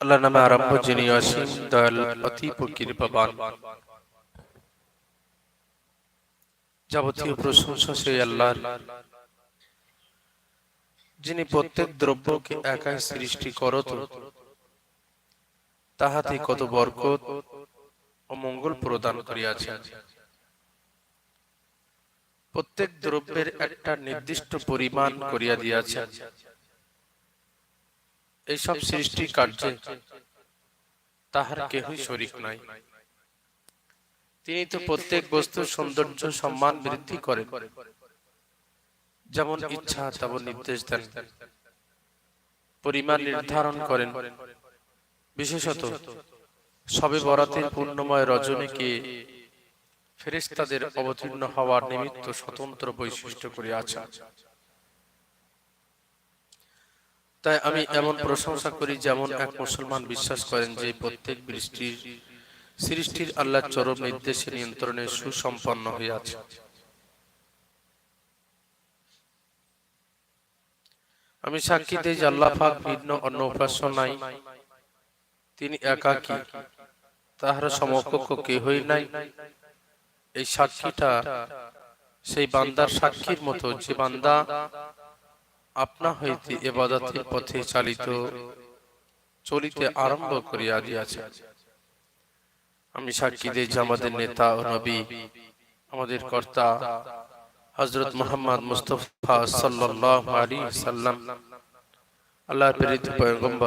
আল্লাহ নামে আরম্ভ যিনি অসীম দয়াল অতীব কৃপাবান যাবতীয় প্রশংসা সেই আল্লাহর। যিনি প্রত্যেক দ্রব্যকে একাই সৃষ্টি করত তাহাতে কত বরকত ও মঙ্গল প্রদান করিয়াছেন প্রত্যেক দ্রব্যের একটা নির্দিষ্ট পরিমাণ করিয়া দিয়াছেন এইসব সৃষ্টি কার্যে তাহার কেহই শরিক নাই। তিনি তো প্রত্যেক বস্তুর সৌন্দর্য সম্মান বৃদ্ধি করেন। যেমন ইচ্ছা তেমন নির্দেশ দেন। পরিমাণ নির্ধারণ করেন। বিশেষত সবে বরাতের পূর্ণময় রজনীকে ফেরেশতাদের অবতীর্ণ হওয়ার নিমিত্ত স্বতন্ত্র বৈশিষ্ট্য করিয়াছেন। তাই আমি এমন প্রশংসা করি যেমন এক মুসলমান বিশ্বাস করেন যে প্রত্যেক বৃষ্টির সৃষ্টির আল্লাহ চরম নির্দেশে নিয়ন্ত্রণে সুসম্পন্ন হইয়াছে আমি সাক্ষী দিই যে আল্লাহ পাক ভিন্ন অন্য উপাস্য নাই। তিনি একাকী। তাহার সমকক্ষ কেহই নাই। এই সাক্ষীটা সেই বান্দার সাক্ষীর মতো যে বান্দা আপনা হইতে এবাদতের পথে চালিত চলিতে আরম্ভ করিয়া দিয়াছে। আমি সাক্ষী দিয়েছি যে আমাদের নেতা ও নবী আমাদের কর্তা হজরত মোহাম্মদ মুস্তফা সাল্লাম। আল্লাহ প্রেরিত পয়গম্বর।